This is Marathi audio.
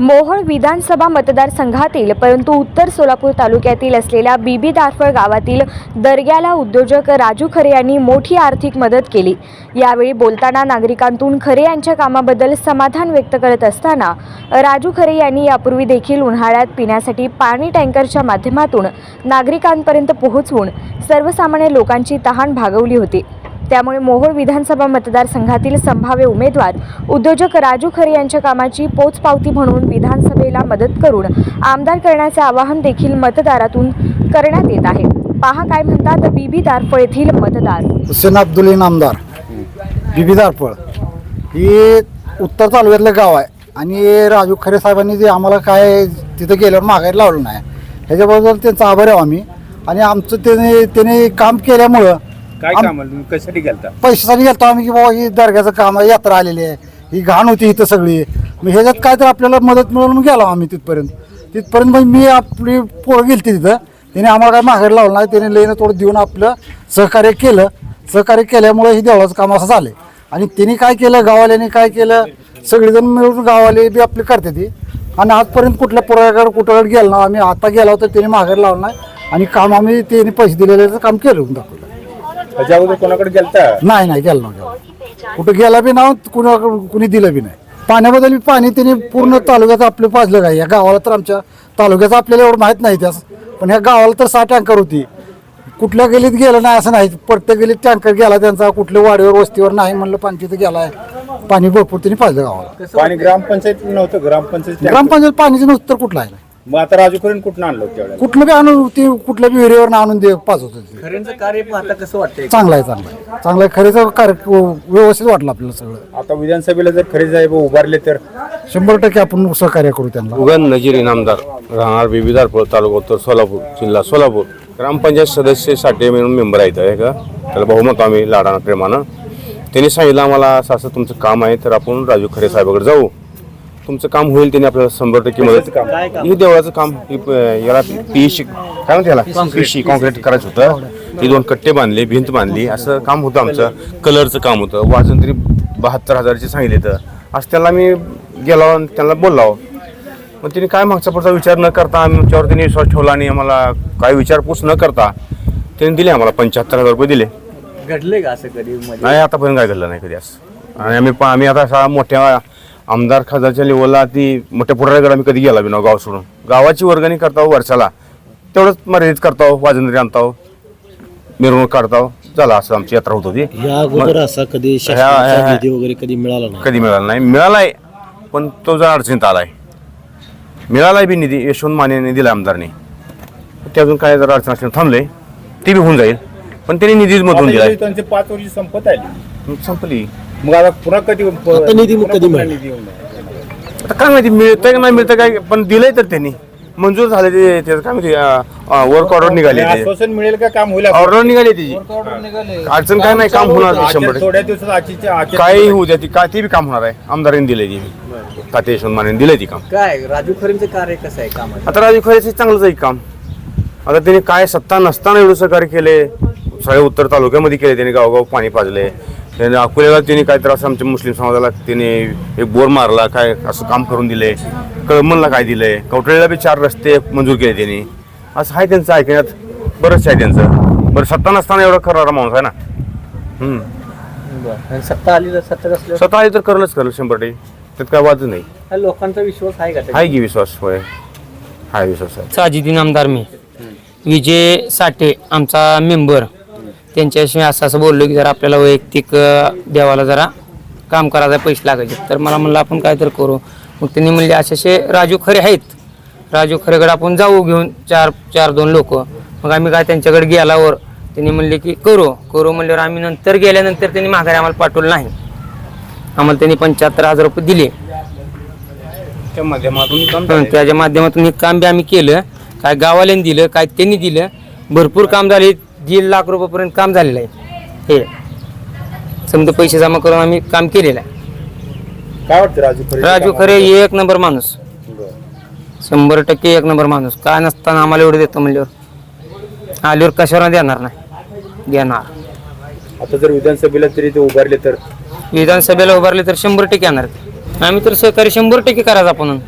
मोहोळ विधानसभा मतदारसंघातील परंतु उत्तर सोलापूर तालुक्यातील असलेल्या बीबी दारफळ गावातील दर्ग्याला उद्योजक राजू खरे यांनी मोठी आर्थिक मदत केली. यावेळी बोलताना नागरिकांतून खरे यांच्या कामाबद्दल समाधान व्यक्त करत असताना राजू खरे यांनी यापूर्वी देखील उन्हाळ्यात पिण्यासाठी पाणी टँकरच्या माध्यमातून नागरिकांपर्यंत पोहोचवून सर्वसामान्य लोकांची तहान भागवली होती. त्यामुळे मोहोळ विधानसभा मतदारसंघातील संभाव्य उमेदवार उद्योजक राजू खरे यांच्या कामाची पोचपावती म्हणून विधानसभेला मदत करून आमदार करण्याचे आवाहन देखील मतदारातून करण्यात येत आहे. पहा काय म्हणतात बीबी दारफळ येथील मतदार. हुसेन अब्दुल आमदार. बीबी दारफळ. ही उत्तर तालुक्यातलं गाव आहे. आणि राजू खरे साहेबांनी जे आम्हाला काय तिथं गेल्यावर मागायला लावलं नाही. ह्याच्याबद्दल त्यांचा आभार आहे आम्ही. आणि आमचं त्याने त्याने काम केल्यामुळं काय आम- काम आहे? तुम्ही? कशासाठी गेलता? पैशासाठी गेलतो आम्ही की बाबा ही दर्ग्याचं काम आहे यात्रा आलेली आहे. ही घाण होती इथं सगळी. मग ह्याच्यात काय तर आपल्याला मदत मिळून गेलो आम्ही तिथपर्यंत. तिथपर्यंत मग मी आपली पोरं गेली तिथं. त्याने आम्हाला काय माघारी लावलं नाही. त्याने लईनं थोडं देऊन आपलं सहकार्य केलं. सहकार्य केल्यामुळे ही देवळाचं काम असं झालं आणि त्यांनी काय केलं? गावाल्याने काय केलं? सगळेजण मिळून गावाले बी आपले करते ती. आणि आजपर्यंत कुठल्या पुराव्याकडे कुठं गेलो ना आम्ही आता गेलो होतो त्याने माघारी लावलं नाही. आणि काम आम्ही त्यांनी पैसे दिलेले काम केलं दाखवलं त्याच्या अगोदर कोणाकडे गेलता? नाही नाही गेलो नव्हतं कुठं गेला बी ना कुणा कुणी दिलं बी नाही. पाण्याबद्दल बी पाणी त्यांनी पूर्ण तालुक्यात आपलं पाजलं काय या गावाला तर आमच्या तालुक्याचं आपल्याला एवढं माहीत नाही त्यास. पण ह्या गावाला तर सहा टँकर होती. कुठल्या गलीत गेलं नाही असं नाही. प्रत्येक गलीत टँकर गेला त्यांचा. कुठल्या वाडीवर वस्तीवर नाही म्हणलं पाणी तिथं गेलाय. पाणी भरपूर त्यांनी पाजलं गावाला. पाणी ग्रामपंचायत नव्हतं. ग्रामपंचायत ग्रामपंचायत पाणीचं नुसतं कुठलं आहे मग आता राजू करून कुठून आणलं होतं त्यावेळेला? कुठलं बी आणून ते कुठल्या बी विहिरीवर आणून दे पाजवत होते खऱ्यांचं कार्य पाहता कसं वाटतंय? चांगलं आहे चांगलं आहे. चांगलं आहे खरेच कार्य व्यवस्थित वाटलं आपल्याला सगळं. आता विधानसभेला जर खरे साहेब उभारले तर? शंभर टक्के आपण सहकार्य करू त्यांना. उगन नजीर इनामदार राहणार बेबीदारपूर तालुका उत्तर सोलापूर जिल्हा सोलापूर. ग्रामपंचायत सदस्यसाठी म्हणून मेंबर आहेत आहे का? त्याला बहुमत आम्ही लाडानं प्रेमानं. त्यांनी सांगितलं आम्हाला असं असं तुमचं काम आहे तर आपण राजू खरे साहेबाकडे जाऊ. तुमचं काम होईल त्यांनी आपल्याला शंभर टक्के मदत काम? हे देवळाचं काम हे प- याला पीशी काय म्हणते याला? पीशी कॉन्क्रीट करायचं होतं. ती दोन कट्टे बांधले भिंत बांधली. असं काम होतं आमचं. कलरचं काम होतं. वाजून तरी बहात्तर हजारचे सांगितले तर. असं त्याला मी गेलो आणि त्यांना बोललो. मग तिने काय मागचा पुढचा विचार न करता आमच्यावर त्यांनी विश्वास ठेवला आणि आम्हाला काय विचारपूस न करता त्यांनी दिले आम्हाला पंच्याहत्तर हजार रुपये दिले. घडलंय का असं कधी? म्हणजे नाही आतापर्यंत काय घडलं नाही कधी असं. आणि आम्ही पा- आम्ही आता असा मोठ्या आमदार खासदारच्या लेवलला ती मोठ्या पुढाऱ्याकडे आम्ही कधी गेला बी ना गाव सोडून गावाची वर्गणी करताव वर्षाला. तेवढंच मर्यादित करताव वाजंत्री आणताव मिरवणूक काढताव झाला असं आमची यात्रा होत होती. या अगोदर असा कधी ह्या- शासनाचा ह्या- निधी वगैरे कधी मिळाला नाही? कधी मिळाला नाही. मिळालाय पण तो जर अडचणीत आलाय. मिळालाय बी निधी यशवंत मानेने दिला आमदारने. ते अजून काय जर अडचण असल्याने थांबले. ते बी होऊन जाईल. पण त्यांनी निधीच मधून इथे त्यांचे पाच वर्ष संपत आली. संपली. मग आता पुन्हा कधी आता निधी मग कधी मिळणार? निधी आता काय माहिती मिळतंय का नाही मिळतं काय पण दिलंय तर त्यांनी. मंजूर झाले ते त्याचं काय माहिती वर्क ऑर्डर निघाले ते. आश्वासन मिळेल का काम होईल ऑर्डर निघाली त्याची. अडचण काय नाही काम होणार ते शंभर आजच्या थोड्या दिवसात आजची आजच्या- काही होऊ द्या ती काय ते बी काम होणार आहे. आमदारांनी दिलंय ती ताते यशवंत मानेने दिलंय ती काम. काय राजू खरेंचं कार्य कसं आहे कामाचं? आता राजू खरेच चांगलंच आहे काम. आता त्यांनी काय सत्ता नसताना एवढं सहकार्य केले सगळ्या उत्तर तालुक्यामध्ये केले त्यांनी गावगाव पाणी पाजले त्यांनी अकोल्याला त्यांनी काय तर असं आमच्या मुस्लिम समाजाला त्यांनी एक बोर मारला काय असं काम करून दिले कळमनला काय दिलंय कवठळीला बी चार रस्ते मंजूर केले त्यांनी. असं आहे त्यांचं ऐकण्यात बरंच आहे त्यांचं. बरं सत्ता नसताना एवढा खरा माणूस आहे ना. आणि सत्ता आली तर सत्ता असल्यावर? स्वतः आली तर करणंच करेल शंभर टक्के. त्यात काय वाद नाही. हा लोकांचा विश्वास आहे का? आहे की विश्वास? होय. हाय विश्वास आहे. साजिदीन आमदार मी. विजय साठे आमचा मेंबर. त्यांच्याशी असं असं बोललो की जरा आपल्याला वैयक्तिक देवाला जरा काम करायला पैसे लागायचे. तर मला म्हणलं आपण काय तर करू. मग त्यांनी म्हणले असे असे राजू खरे आहेत. राजू खरेकडे आपण जाऊ घेऊन चार चार दोन लोक. मग आम्ही काय त्यांच्याकडे गेल्यावर त्यांनी म्हणले की करू करू. म्हणल्यावर आम्ही नंतर गेल्यानंतर त्यांनी माघारी आम्हाला पाठवलं नाही. आम्हाला त्यांनी पंच्याहत्तर हजार रुपये दिले. त्या माध्यमातून त्याच्या माध्यमातून हे काम बी आम्ही केलं. काय गावाल्याने दिलं काय त्यांनी दिलं. भरपूर काम झाले. दीड लाख रुपयापर्यंत काम झालेलं आहे. हे. समजा पैसे जमा करून आम्ही काम केलेलं आहे. काय वाटतं राजू खरे? राजू खरे एक नंबर माणूस. शंभर टक्के एक नंबर माणूस. काय नसताना आम्हाला एवढं देतो म्हणल्यावर. आल्यावर कशावर देणार नाही? देणार. आता जर विधानसभेला तरी ते उभारले तर? विधानसभेला उभारले तर शंभर टक्के येणार. आम्ही तर सहकार्य शंभर टक्के करायचं आपण